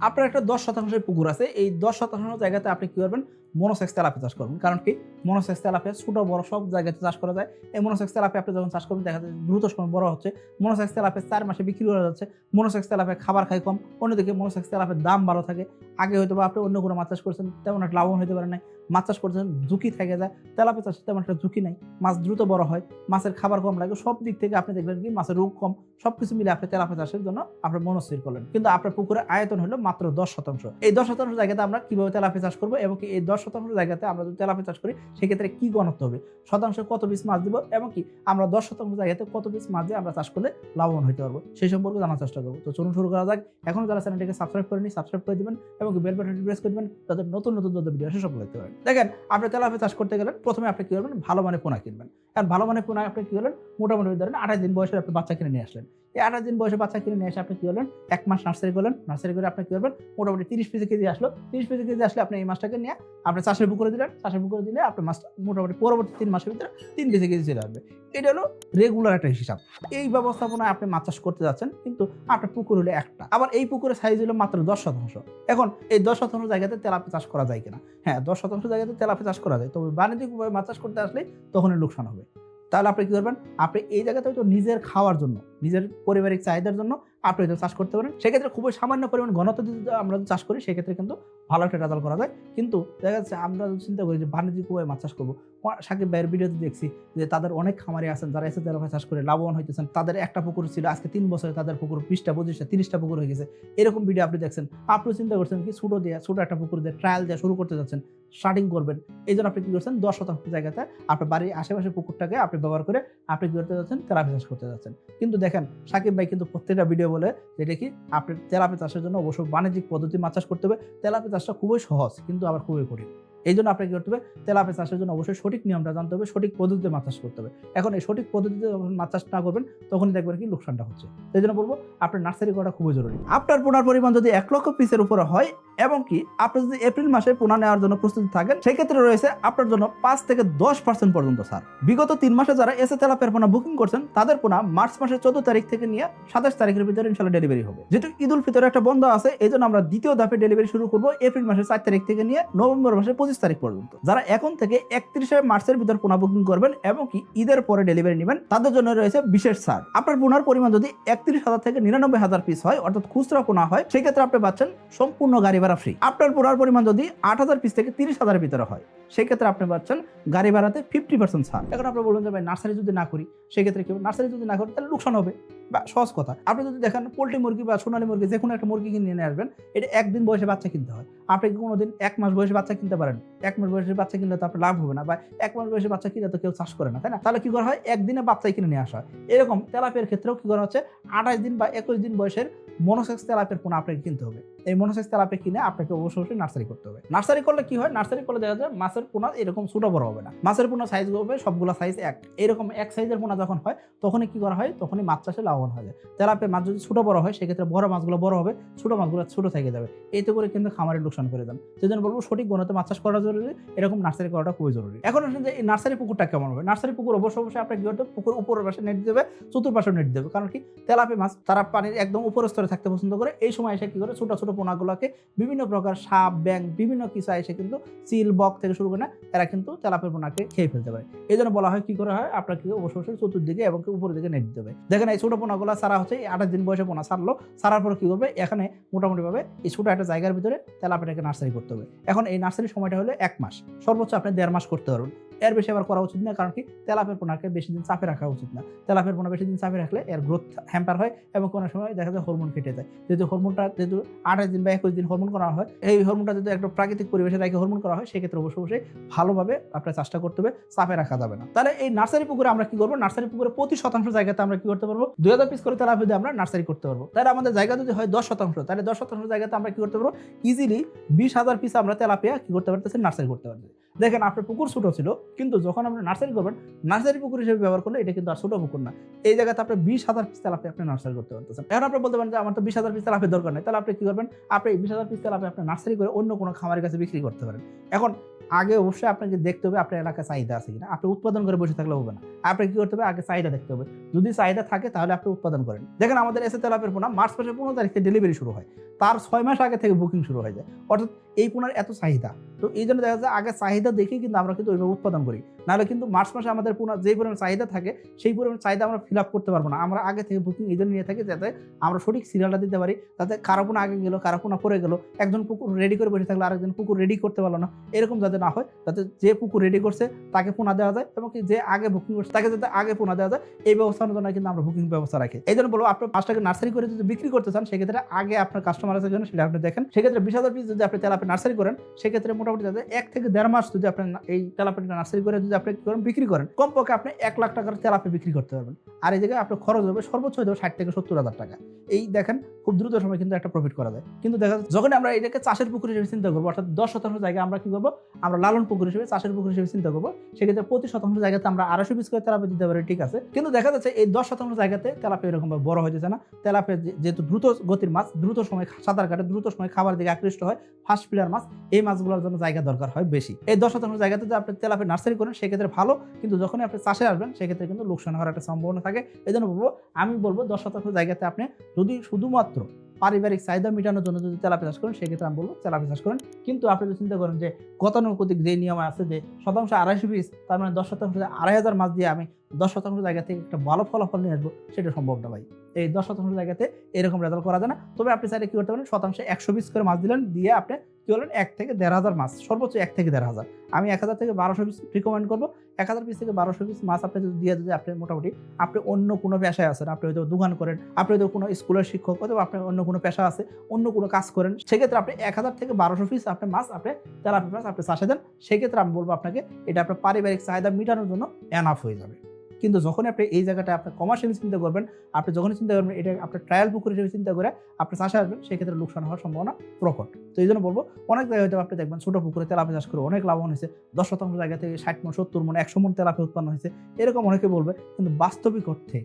আপনার একটা দশ শতাংশের পুকুর আছে এই দশ শতাংশ জায়গাতে আপনি কি করবেন? মনোসেক্স তেলাপি চাষ করবেন। কারণ কি? মনোসেক্স তেলাপি ছোটো, বড় সব জায়গাতে চাষ করা যায়। এই মনোসেক্স তেলাপি আপনি যখন চাষ করবেন, দেখা যায় দ্রুত সময় বড় হচ্ছে। মনোসেক্স তেলাপি চার মাসে বিক্রি করা যাচ্ছে। মনোসেক্স তেলাপি খাবার খায় কম। অন্যদিকে মনোসেক্স তেলাপির দাম ভালো থাকে। আগে হয়তো বা আপনি অন্য কোনো মাছ চাষ করছেন, তেমন একটা লাভবান হতে পারে নাই। মাছ চাষ করছেন, ঝুঁকি থেকে যায়। তেলাপি চাষে তেমন একটা ঝুঁকি নাই। মাছ দ্রুত বড় হয়। মাছের খাবার কম লাগে। সব দিক থেকে আপনি দেখবেন কি, মাছের রোগ কম। সব কিছু মিলে আপনি তেলাপি চাষের জন্য আপনি মনস্থির করলেন। কিন্তু আপনার পুকুরে আয়তন হলো মাত্র দশ শতাংশ। এই দশ শতাংশ জায়গাতে আমরা কীভাবে তেলাপি চাষ করব এবং এই দশ শতাংশ জায়গাতে আমরা যদি তেলাপি চাষ করি, সেক্ষেত্রে কি ঘনত্ব হবে? শতাংশে কত পিস মাছ দিব এবং কি আমরা দশ শতাংশ জায়গাতে কত পিস মাছ দিয়ে আমরা চাষ করলে লাভবান হতে পারব? সেই সম্পর্কে জানার চেষ্টা করব। তো চলুন শুরু করা যাক। এখন যারা চ্যানেলটিকে সাবস্ক্রাইব করেনি সাবস্ক্রাইব করে দিবেন এবং বেল বাটনটি প্রেস করে দিবেন তাদের নতুন নতুন যত ভিডিও আসে সফল দেখতে পারেন দেখেন, আপনি তেলাপি চাষ করতে গেলেন, প্রথমে আপনি কি করবেন? ভালো মানে পোনা কিনবেন। কারণ ভালো মানে পোনা আপনি কি করলেন? মোটামুটি ধরেন আঠাশ দিন বয়সে আপনি বাচ্চা কিনে নিয়ে আসলেন। এই দিন বয়সে বাচ্চা কিনে নিয়ে এসে আপনি কি করলেন? এক মাস নার্সারি করলেন। নার্সারি করে আপনি কি করবেন? মোটামুটি তিরিশ পিসে কেজি আসলো। তিরিশ পিসে কেজি আসলে আপনি এই মাছটাকে নিয়ে আপনি চাষের পুকুরে দিলেন। চাষের পুকুরে দিলে আপনি মাছটা মোটামুটি পরবর্তী তিন মাসের ভিতরে তিন পিসে কেজি চলে আসবে। এটা হলো রেগুলার একটা হিসাব। এই ব্যবস্থাপনায় আপনি মাছ চাষ করতে যাচ্ছেন, কিন্তু আপনার পুকুর হলো একটা। আবার এই পুকুরের সাইজ হলো মাত্র দশ শতাংশ। এখন এই দশ শতাংশ জায়গাতে তেলাপি চাষ করা যায় কিনা? হ্যাঁ দশ শতাংশ জায়গাতে তেলাপি চাষ করা যায়। তবে বাণিজ্যিকভাবে মাছ চাষ করতে আসলে তখনই লোকসান হবে। তাহলে আপনি কি করবেন? আপনি এই জায়গাতে হয়তো নিজের খাওয়ার জন্য, নিজের পারিবারিক চাহিদার জন্য আপনি হয়তো চাষ করতে পারেন। সেক্ষেত্রে খুবই সামান্য পরিমাণ ঘনত্ব যদি আমরা চাষ করি, সেক্ষেত্রে কিন্তু ভালো একটা রেজাল্ট করা যায়। কিন্তু দেখা যাচ্ছে আমরা চিন্তা করি যে বাণিজ্যিকভাবে মাছ চাষ করব সাকিব ভাইয়ের ভিডিওতে দেখছি যে তাদের অনেক খামারি আছেন, যারা এসে তেলাপি চাষ করে লাভবান হইতেছেন। তাদের একটা পুকুর ছিল, আজকে তিন বছরে তাদের পুকুর বিশটা, পঁচিশটা, তিরিশটা পুকুর হয়ে গেছে। এরকম ভিডিও আপনি দেখছেন। আপনি চিন্তা করছেন কি ছোটো দিয়ে ছোটো একটা পুকুর দিয়ে ট্রায়াল দিয়ে শুরু করতে যাচ্ছেন। স্টার্টিং করবেন। এই জন্য আপনি কি করছেন? দশ শতাংশ জায়গাতে আপনার বাড়ির আশেপাশে পুকুরটাকে আপনি ব্যবহার করে আপনি কি করতে যাচ্ছেন? তেলাপি চাষ করতে যাচ্ছেন। কিন্তু দেখেন, সাকিব ভাই কিন্তু প্রত্যেকটা ভিডিও বলে যেটা কি আপনি তেলাপি চাষের জন্য অবশ্যই বাণিজ্যিক পদ্ধতি মাছ চাষ করতে হবে। তেলাপি চাষটা খুবই সহজ, কিন্তু আবার খুবই কঠিন। এই জন্য আপনাকে কি করতে হবে? তেলাপি চাষের জন্য অবশ্যই সঠিক নিয়মটা জানতে হবে, সঠিক পদ্ধতিতে মাছ চাষ করতে হবে। এখন এই সঠিক পদ্ধতিতে যখন মাছ চাষ না করবেন, তখনই দেখবেন কি লোকসানটা হচ্ছে। সেই জন্য বলব, আপনার নার্সারি করা খুবই জরুরি। আপনার পোনার পরিমাণ যদি এক লক্ষ পিসের উপরে হয় এবং কি আপনি যদি এপ্রিল মাসে পোনা নেওয়ার জন্য প্রস্তুতি থাকেন, সেক্ষেত্রে রয়েছে আপনার জন্য পাঁচ থেকে দশ পার্সেন্ট পর্যন্ত স্যার বিগত তিন মাসে যারা এসে তেলাপের পোনা বুকিং করছেন, তাদের পোনা মার্চ মাসের চোদ্দ তারিখ থেকে নিয়ে সাতাশ তারিখের ভিতরে ইনশাল্লাহ ডেলিভারি হবে। যেহেতু ঈদ উল একটা বন্ধ আছে এই জন্য আমরা দ্বিতীয় ধাপে ডেলিভারি শুরু করব এপ্রিল মাসের চার তারিখ থেকে নিয়ে নভেম্বর মাসের পঁচিশ তারিখ পর্যন্ত। যারা এখন থেকে একত্রিশে মার্চের ভিতর পোনা বুকিং করবেন এবং কি ঈদের পরে ডেলিভারি নেবেন, তাদের জন্য রয়েছে বিশেষ ছাড়। আপনার পোনার পরিমাণ যদি একত্রিশ হাজার থেকে নিরানব্বই হাজার পিস হয়, অর্থাৎ খুচরা পোনা হয়, সেক্ষেত্রে আপনি পাচ্ছেন সম্পূর্ণ গাড়ি ভাড়া ফ্রি আপনার পোনার পরিমাণ যদি আট হাজার পিস থেকে তিরিশ হাজারের ভিতরে হয়, সেক্ষেত্রে আপনি পাচ্ছেন গাড়ি ভাড়াতে ফিফটি পার্সেন্ট ছাড়। এখন আপনি বলুন যে, ভাই নার্সারি যদি না করি, সেক্ষেত্রে কি? নার্সারি যদি না করি, তাহলে লোকসান হবে। বা, সহজ কথা। আপনি যদি দেখেন পোলট্রি মুরগি বা সোনালী মুরগি যে কোনো একটা মুরগি কিনে নিয়ে আসবেন, এটা একদিন বয়সে বাচ্চা কিনতে হয়। আপনি কি কোনোদিন এক মাস বয়সে বাচ্চা কিনতে পারেন? এক মাস বয়সে বাচ্চা কিনলে তো আপনার লাভ হবে না। বা, এক মাস বয়সে বাচ্চা কিনলে তো কেউ চাষ করে না, তাই না? তাহলে কি করা হয়? একদিনে বাচ্চাই কিনে নিয়ে আসা হয়। এরকম তেলাপের ক্ষেত্রেও কি করা হচ্ছে? আঠাশ দিন বা একুশ দিন বয়সের মনোসেক্স তেলাপের পোনা আপনাকে কিনতে হবে। এই মনোসেক্স তেলাপে কিনে আপনাকে অবশ্যই অবশ্যই নার্সারি করতে হবে। নার্সারি করলে কি হয়? নার্সারি করলে দেখা যায় মাছের পোনা এরকম ছোট বড় হবে না। মাছের পোনা সাইজ হবে, সবগুলো সাইজ এক। এরকম এক সাইজের পোনা যখন হয়, তখনই কি করা হয়? তখনই মাছ চাষে লাভবান হয়ে যায়। তেলাপে মাছ যদি ছোট বড় হয়, সেক্ষেত্রে বড় মাছগুলো বড় হবে, ছোট মাছগুলো ছোট থেকে যাবে। এতে করে কিন্তু খামারে লোকসান করে দেন। সেই জন্য বলব সঠিক গুণতে মাছ চাষ করা জরুরি, এরকম নার্সারি করাটা খুবই জরুরি। এখন আসলে যে নার্সারি পুকুরটা কেমন হবে? নার্সারি পুকুর অবশ্যই অবশ্যই আপনাকে কি করতে পুকুর উপরের পাশে নেট দেবে, চতুর্পাশে নেট দেবে। কারণ কি? তেলাপে মাছ তারা পানির একদম উপরের স্তরে থাকতে পছন্দ করে। এই সময় এসে কি করে? ছোট ছোট পোনাগুলোকে বিভিন্ন প্রকার সাপ ব্যাং বিভিন্ন কিছু এসে কিন্তু চিল বক থেকে শুরু করে না তারা কিন্তু তেলাপের পোনাকে খেয়ে ফেলতে পারে। এই জন্য বলা হয়, কি করা হয়? আপনাকে অবশ্যই অবশ্যই চতুর্দিকে এবং উপরের দিকে নেট দেবে দেখেন, এই ছোট পোনাগুলো সারা হচ্ছে আঠাশ দিন বয়সে পোনা সারলো, সারার পর কি করবে? এখানে মোটামুটিভাবে এই ছোটো একটা জায়গার ভিতরে তেলাপেটাকে নার্সারি করতে হবে। এখন এই নার্সারির সময়টা হলো এক মাস। সর্বোচ্চ আপনি দেড় মাস করতে পারবেন। এর বেশি আবার করা উচিত না, কারণ কি? তেলাপের পোনাকে বেশি দিন চাপে রাখা উচিত না। তেলাপের পোনা বেশি দিন চাপে রাখলে এর গ্রোথ হ্যাম্পার হয় এবং কোনো সময় দেখা যায় হরমোন কেটে যায়। যেহেতু হরমোনটা যেহেতু আঠাশ দিন বা একুশ দিন হরমোন করা হয়, এই হরমোনটা যদি একটা প্রাকৃতিক পরিবেশে রেখে হরমোন করা হয়, সেক্ষেত্রে অবশ্যই অবশ্যই ভালোভাবে আপনার চাষটা করতে হবে, চাপে রাখা যাবে না। তাহলে এই নার্সারি পুকুরে আমরা কি করব? নার্সারি পুকুরে প্রতি শতাংশ জায়গাতে আমরা কি করতে পারব? দুই হাজার পিস করে তেলাপি দিয়ে আমরা নার্সারি করতে পারব। তাহলে আমাদের জায়গা যদি হয় দশ শতাংশ, তাহলে দশ শতাংশ জায়গাতে আমরা কি করতে পারব? ইজিলি বিশ হাজার পিস আমরা তেলাপিয়া কি করতে পারতেছি? নার্সারি করতে পারতেছি। দেখেন আপনার পুকুর ছোটো ছিল, কিন্তু যখন আপনি নার্সারি করবেন নার্সারি পুকুর হিসেবে ব্যবহার করলে এটা কিন্তু আর ছোটো পুকুর না। এই জায়গাতে আপনি বিশ হাজার পিস তেলাপি আপনি নার্সারি করতে পারতেছেন। এখন আপনি বলতে পারেন যে আমার তো বিশ হাজার পিস তেলাপের দরকার নেই, তাহলে আপনি কী করবেন? আপনি বিশ হাজার পিস তেলাপি আপনি নার্সারি করে অন্য কোনো খামারের কাছে বিক্রি করতে পারেন। এখন আগে অবশ্যই আপনাকে দেখতে হবে আপনার এলাকায় চাহিদা আছে কিনা। আপনি উৎপাদন করে বসে থাকলে হবে না। আপনাকে কি করতে হবে? আগে চাহিদা দেখতে হবে। যদি চাহিদা থাকে তাহলে আপনি উৎপাদন করেন। দেখেন আমাদের এসে তেলাপের পোনা মার্চ মাসের পনেরো তারিখ ডেলিভারি শুরু হয়। তার ছয় মাস আগে থেকে বুকিং শুরু হয়ে যায়। অর্থাৎ এই পোনার এত চাহিদা। তো এই জন্য দেখা যায় আগে চাহিদা দেখেই কিন্তু আমরা কিন্তু ওইভাবে উৎপাদন করি। নাহলে কিন্তু মার্চ মাসে আমাদের পোনা যে পরিমাণ চাহিদা থাকে, সেই পরিমাণ চাহিদা আমরা ফিল আপ করতে পারব না। আমরা আগে থেকে বুকিং এই জন্য নিয়ে থাকি যাতে আমরা সঠিক সিরিয়ালটা দিতে পারি। তাতে কারও পোনা আগে গেলো, কারও পোনা পরে গেলো। একজন পুকুর রেডি করে বসে থাকলে আরেকজন পুকুর রেডি করতে পারল না। এরকম যাতে না হয়, যাতে যে পুকুর রেডি করছে তাকে পোনা দেওয়া যায় এবং যে আগে বুকিং করছে তাকে যাতে আগে পোনা দেওয়া যায়, এই ব্যবস্থার জন্য কিন্তু আমরা বুকিং ব্যবস্থা রাখি। এই জন্য বলব আপনার মাছটাকে নার্সারি করে যদি বিক্রি করতে চান, সেক্ষেত্রে আগে আপনার কাস্টমার জন্য সেটা আপনি দেখেন। সেক্ষেত্রে বিশ হাজার পিস যদি আপনি তেলাপি নার্সারি করেন, সেক্ষেত্রে মোটামুটি যাতে এক থেকে দেড় মাস যদি আপনি এই তেলাপিটা নার্সারি করে যদি আপনি করেন, বিক্রি করেন, কমপক্ষে আপনি এক লাখ টাকার তেলাপি বিক্রি করতে পারবেন। আর এই জায়গায় আপনার খরচ হবে সর্বোচ্চ হয়ে যাবে ষাট থেকে সত্তর হাজার টাকা। এই দেখেন খুব দ্রুত সময় কিন্তু একটা প্রফিট করা যায় কিন্তু দেখা যখন আমরা এটাকে চাষের পুকুর হিসেবে চিন্তা করব, অর্থাৎ দশ শতাংশ জায়গা আমরা কি করব? আমরা লালন পুকুর হিসেবে, চাষের পুকুর হিসেবে চিন্তা করব, সেক্ষেত্রে প্রতি শতাংশ জায়গাতে আমরা আড়াইশো পিস করে তেলাপি দিতে পারি, ঠিক আছে? কিন্তু দেখা যাচ্ছে, এই দশ শতাংশ জায়গাতে তেলাপি এরকম ভাবে বড় হয়ে যাচ্ছে না তেলাপি যেহেতু দ্রুত গতির মাছ, দ্রুত সময় সাঁতার কাটে, দ্রুত সময় খাবার দিকে আকৃষ্ট হয় ফার্স্ট প্লেয়ার মাছ, এই মাছগুলোর জন্য জায়গা দরকার হয় বেশি। এই দশ শতাংশ জায়গাতে যদি আপনি তেলাপি নার্সারি করেন, সেক্ষেত্রে ভালো, কিন্তু যখনই আপনি চাষে আসবেন, সেক্ষেত্রে কিন্তু লোকসান হওয়ার একটা সম্ভাবনা থাকে। এই জন্য বলব, আমি বলব দশ শতাংশ জায়গাতে আপনি যদি শুধুমাত্র পারিবারিক চাহিদা মেটানোর জন্য যদি তেলাপি চাষ করেন, সেক্ষেত্রে আমি বলব তেলাপি চাষ করেন। কিন্তু আপনি যদি চিন্তা করেন যে গতানুগতিক যে নিয়ম আছে যে শতাংশ আড়াইশো পিস, তার মানে দশ শতাংশ আড়াই হাজার মাছ দিয়ে আমি দশ শতাংশ জায়গা থেকে একটা ভালো ফলাফল নিয়ে আসব, সেটা সম্ভব না ভাই। এই দশ শতাংশ জায়গাতে এরকম রেজাল্ট করা যায় না। তবে আপনি চাইলে কী করতে পারেন, শতাংশে একশো পিস করে মাছ দিলেন, দিয়ে আপনি কি বলেন? এক থেকে দেড় হাজার মাছ, সর্বোচ্চ এক থেকে দেড় হাজার। আমি এক হাজার থেকে বারোশো পিস রিকমেন্ড করব। এক হাজার পিস থেকে বারোশো পিস মাছ আপনি যদি দিয়ে যদি আপনি মোটামুটি আপনি অন্য কোনো পেশায় আছেন, আপনি হয়তো দোকান করেন, আপনি হয়তো কোনো স্কুলের শিক্ষক অথবা আপনার অন্য কোনো পেশা আছে, অন্য কোনো কাজ করেন, সেক্ষেত্রে আপনি এক হাজার থেকে বারোশো পিস আপনি মাছ, আপনি তেলাপি মাছ আপনি চাষে দেন। সেক্ষেত্রে আমি বলব আপনাকে, এটা আপনার পারিবারিক চাহিদা মেটানোর জন্য এনাফ হয়ে যাবে। কিন্তু যখন আপনি এই জায়গাটা আপনি কমার্শিয়ালি চিন্তা করবেন, আপনি যখন চিন্তা করবেন, এটা আপনার ট্রায়াল পুকুর হিসেবে চিন্তা করে আপনি চাষে আসবেন, সেক্ষেত্রে লোকসান হওয়ার সম্ভাবনা প্রকট। তো এই জন্য বলব, অনেক জায়গায় হয়তো আপনি দেখবেন ছোটো পুকুরে তেলাপি চাষ করে অনেক লাভবান হয়েছে। দশ শতাংশ জায়গা থেকে ষাট মন, সত্তর মন, একশো মন তেলাপি উৎপন্ন হয়েছে। এরকম অনেকে বলবে, কিন্তু বাস্তবিক অর্থে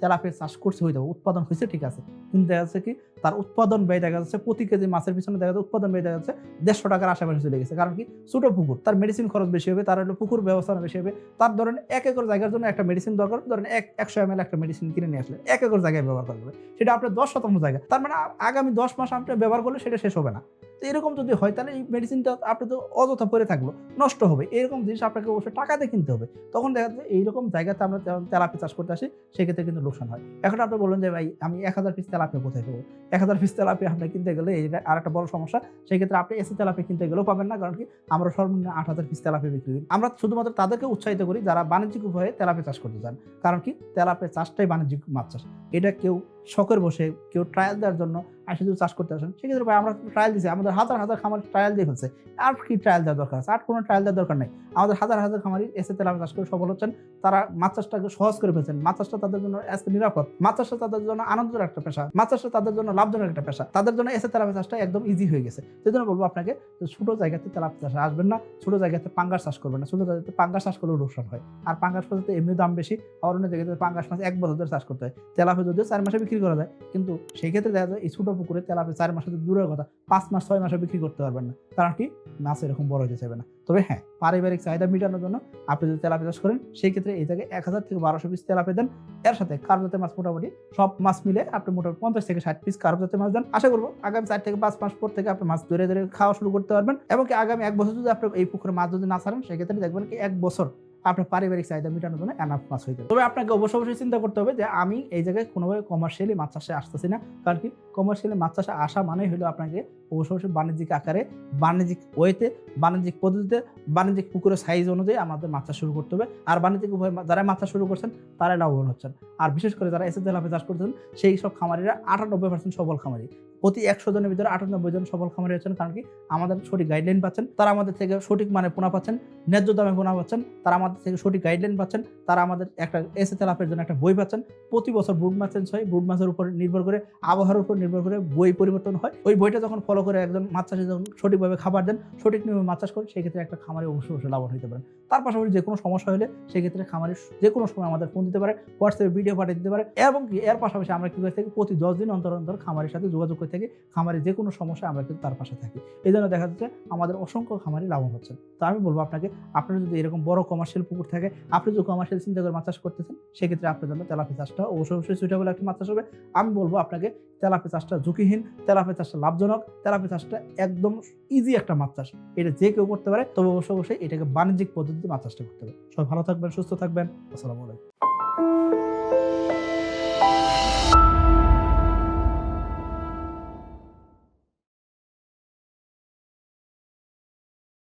তেলাপি চাষ করছে হয়ে যাবে উৎপাদন হয়েছে, ঠিক আছে। কিন্তু দেখা যাচ্ছে কি, তার উৎপাদন ব্যয় দেখা যাচ্ছে, প্রতি কেজি মাছের পিছনে দেখা যাচ্ছে, উৎপাদন ব্যয় দেখা যাচ্ছে দেড়শো টাকার আশেপাশে চলে গেছে। কারণ কি, ছোটো পুকুর, তার মেডিসিন খরচ বেশি হবে, তার হলো পুকুর ব্যবস্থা বেশি হবে। তার ধরেন এক একর জায়গার জন্য একটা মেডিসিন দরকার ধরেন এক, একশো এম একটা মেডিসিন কিনে নিয়ে আসলে এক একর জায়গায় ব্যবহার করবে সেটা আপনার দশ শতাংশ জায়গা। তার মানে আগামী দশ মাস আপনি ব্যবহার করলে সেটা শেষ হবে না। তো এরকম যদি হয়, তাহলে এই মেডিসিনটা আপনি তো অযথা পরে থাকল, নষ্ট হবে। এরকম জিনিস আপনাকে অবশ্যই টাকাতে কিনতে হবে। তখন দেখা যাচ্ছে এইরকম জায়গাতে আমরা তেলাপি চাষ করতে আসি, সেক্ষেত্রে কিন্তু লোকসান হয়। এখন আপনি বলেন যে, ভাই, আমি এক হাজার পিস তেলাপিয়া কোথায় পাবো? এক হাজার পিস তেলাপিয়া আপনি কিনতে গেলে এটা আর একটা বড় সমস্যা সেই ক্ষেত্রে আপনি এসি তেলাপিয়া কিনতে গেলেও পাবেন না। কারণ কি? আমরা সর্বনিম্ন আট হাজার পিস তেলাপিয়া বিক্রি করি। আমরা শুধুমাত্র তাদেরকে উৎসাহিত করি যারা বাণিজ্যিক উপায়ে তেলাপিয়া চাষ করতে চান। কারণ কি? তেলাপিয়া চাষটাই বাণিজ্যিক মাছ চাষ। এটা কেউ শখের বসে কেউ ট্রায়াল দেওয়ার জন্য যদি চাষ করতে আসেন, সেক্ষেত্রে ভাই আমরা ট্রায়াল দিচ্ছি আমাদের হাজার হাজার খামার ট্রায়াল দিয়ে ফেলছে। আর কি ট্রায়াল দেওয়ার দরকার আছে? আর কোনো ট্রায়াল দেওয়ার দরকার নেই। আমাদের হাজার হাজার খামারি এসে তেলাপি চাষ করে সফল হচ্ছেন। তারা মাছ চাষটাকে সহজ করে ফেলছেন। মাছ চাষটা তাদের জন্য আজকে নিরাপদ। মাছ চাষটা তাদের জন্য আনন্দের একটা পেশা। মাছ চাষটা তাদের জন্য লাভজনক একটা পেশা। তাদের জন্য এসে তেলাপি চাষটা একদম ইজি হয়ে গেছে। সেই জন্য বলব আপনাকে ছোটো জায়গাতে তেলাপি চাষ আসবেন না। ছোটো জায়গাতে পাঙ্গাস চাষ করবেন না। ছোটো জায়গাতে পাঙ্গাস চাষ করলেও লোকসান হয়। আর পাঙ্গাস মাছের এমনি দাম বেশি। আর অন্য জায়গাতে পাঙ্গাস মাছ এক বছর ধরে চাষ করতে হয়। তেলাপি যদিও চার মাসে বিক্রি করা যায়। কিন্তু সেই ক্ষেত্রে দেখা যায় এই ছোটো পুকুরে তেলাপি চার মাসে তো দূরের কথা, পাঁচ মাস, ছয় মাসে বিক্রি করতে পারবেন না। কারণ কি? মাছ এরকম বড় হতে চাইবে না। তবে হ্যাঁ পারিবারিক চাহিদা মেটানোর জন্য আপনি যদি তেলাপি চাষ করেন সেই ক্ষেত্রে এই জায়গায় এক হাজার থেকে বারোশো পিস তেলাপি দেন। এর সাথে কার্বজাতীয় মাছ মোটামুটি সব মাছ মিলে আপনি মোটামুটি পঞ্চাশ থেকে ষাট পিস কার্বজাতীয় মাছ দেন। আশা করব আগামী চার থেকে পাঁচ মাস পর থেকে আপনি মাছ ধরে ধরে খাওয়া শুরু করতে পারবেন। এবং আগামী এক বছর যদি আপনি এই পুকুরে মাছ যদি না ছাড়েন, সেক্ষেত্রে দেখবেন কি এক বছর আপনার পারিবারিক চাহিদা মেটানোর জন্য এনাফ মাছ হয়ে যাবে। তবে আপনাকে অবশ্যই অবশ্যই চিন্তা করতে হবে যে আমি এই জায়গায় কোনোভাবে কমার্শিয়ালি মাছ চাষে আসতেছি না। কারণ কি? কমার্শিয়ালি মাছ চাষে আসা মানেই হলো আপনাকে অবশ্যই অবশ্যই বাণিজ্যিক আকারে, বাণিজ্যিক ওয়েতে, বাণিজ্যিক পদ্ধতিতে, বাণিজ্যিক পুকুরের সাইজ অনুযায়ী আমাদের মাছ চাষ শুরু করতে হবে। আর বাণিজ্যিক উভয় যারা মাছ চাষ শুরু করছেন, তারাই লাভবান হচ্ছেন। আর বিশেষ করে যারা এসে তেলাপি চাষ করছেন সেই সব খামারিরা আটানব্বই পার্সেন্ট সবল খামারি। প্রতি একশো জনের ভিতরে আটানব্বই জন সফল খামারি হচ্ছেন, কারণ কি আমাদের সঠিক গাইডলাইন পাচ্ছেন, তারা আমাদের থেকে সঠিক মানে পোনা পাচ্ছেন, ন্যায্য দামে পোনা পাচ্ছেন, তারা আমাদের থেকে সঠিক গাইডলাইন পাচ্ছেন, তারা আমাদের একটা এসে তেলাপের জন্য একটা বই পাচ্ছেন। প্রতি বছর ব্রুড ম্যাচ চেঞ্জ হয় ব্রুড মাছের উপর নির্ভর করে, আবহাওয়ার উপর নির্ভর করে বই পরিবর্তন হয়। ওই বইটা যখন ফলো করে একজন মাছ চাষি যখন সঠিকভাবে খাবার দেন, সঠিক নিয়মে মাছ চাষ করে সেক্ষেত্রে একটা খামারে অবশ্যই অবশ্যই লাভবান হতে পারেন। তার পাশাপাশি যে কোনো সমস্যা হলে সেক্ষেত্রে খামারের যে কোনো সময় আমাদের ফোন দিতে পারে হোয়াটসঅ্যাপে ভিডিও পাঠিয়ে দিতে পারে, এবং কি এর পাশাপাশি আমরা কী করে থাকি, প্রতি দশ দিন অন্তর অন্তর খামারের সাথে যোগাযোগ করে থাকি খামারে যে কোনো সমস্যা আমরা কিন্তু তার পাশে থাকি। এই জন্য দেখা যাচ্ছে আমাদের অসংখ্য খামারি লাভবান হচ্ছেন তো আমি বলব আপনাকে, আপনার যদি এরকম বড় কমার্শিয়াল পুকুর থাকে, আপনি যদি কমার্শিয়াল চিন্তা করে মাছ চাষ করতেছেন, সেক্ষেত্রে আপনার জন্য তেলাপি চাষটা অবশ্যই অবশ্যই সুইটেবল একটি মাছ চাষ হবে। আমি বলব আপনাকে তেলাপি চাষটা ঝুঁকিহীন তেলাপি চাষটা লাভজনক তেলাপি চাষটা একদম ইজি একটা মাছ চাষ। এটা যে কেউ করতে পারে, তবে অবশ্যই অবশ্যই এটাকে বাণিজ্যিক পদ্ধতিতে মাছ চাষটা করতে হবে। সবাই ভালো থাকবেন, সুস্থ থাকবেন। আসসালামু আলাইকুম।